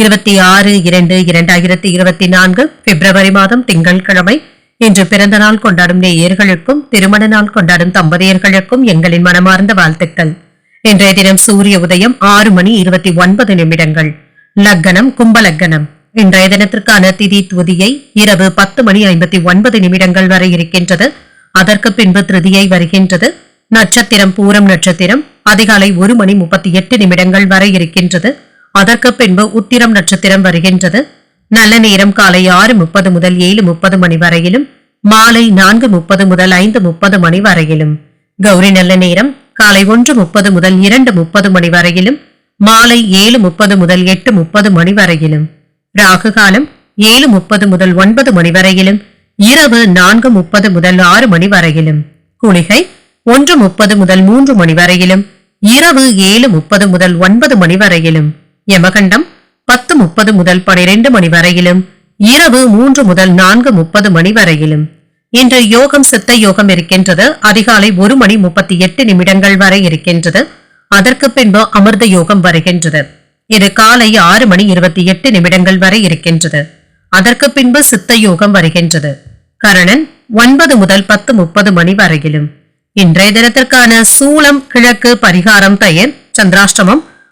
இருபத்தி ஆறு இரண்டு இரண்டாயிரத்தி இருபத்தி நான்கு பிப்ரவரி மாதம் திங்கட்கிழமை. இன்று பிறந்த நாள் கொண்டாடும் நேயர்களுக்கும் திருமண நாள் கொண்டாடும் தம்பதியர்களுக்கும் எங்களின் மனமார்ந்த வாழ்த்துக்கள். இன்றைய தினம் சூரிய உதயம் ஆறு மணி இருபத்தி ஒன்பது நிமிடங்கள். லக்கணம் கும்பலக்கணம். இன்றைய தினத்திற்கான திதி துதியை இரவு பத்து மணி ஐம்பத்தி ஒன்பது நிமிடங்கள் வரை இருக்கின்றது. அதற்கு பின்பு திருதியை வருகின்றது. நட்சத்திரம் பூரம் நட்சத்திரம் அதிகாலை ஒரு மணி முப்பத்தி எட்டு நிமிடங்கள் வரை இருக்கின்றது. அதற்கு பின்பு உத்திரம் நட்சத்திரம் வருகின்றது. நல்ல நேரம் காலை ஆறு முப்பது முதல் ஏழு முப்பது மணி வரையிலும் மாலை நான்கு முப்பது முதல் ஐந்து முப்பது மணி வரையிலும். கௌரி நல்ல நேரம் காலை ஒன்று முப்பது முதல் இரண்டு முப்பது மணி வரையிலும் மாலை ஏழு முப்பது முதல் எட்டு முப்பது மணி வரையிலும். ராகு காலம் ஏழு முப்பது முதல் ஒன்பது மணி வரையிலும் இரவு நான்கு முப்பது முதல் ஆறு மணி வரையிலும். குளிகை ஒன்று முப்பது முதல் மூன்று மணி வரையிலும் இரவு ஏழு முப்பது முதல் ஒன்பது மணி வரையிலும். யமகண்டம் பத்து முப்பது முதல் பனிரெண்டு மணி வரையிலும் இரவு மூன்று முதல் நான்கு முப்பது மணி வரையிலும். இன்று யோகம் சித்த யோகம் இருக்கின்றது. அதிகாலை ஒரு மணி முப்பத்தி எட்டு நிமிடங்கள் வரை இருக்கின்றது. அதற்கு பின்பு அமிர்த யோகம் வருகின்றது. இது காலை ஆறு மணி இருபத்தி எட்டு நிமிடங்கள் வரை இருக்கின்றது. அதற்கு பின்பு சித்த யோகம் வருகின்றது. கரணன் ஒன்பது முதல் பத்து முப்பது மணி வரையிலும். இன்றைய தினத்திற்கான சூளம் கிழக்கு பரிகாரம் பெயர் சந்திராஷ்டமம்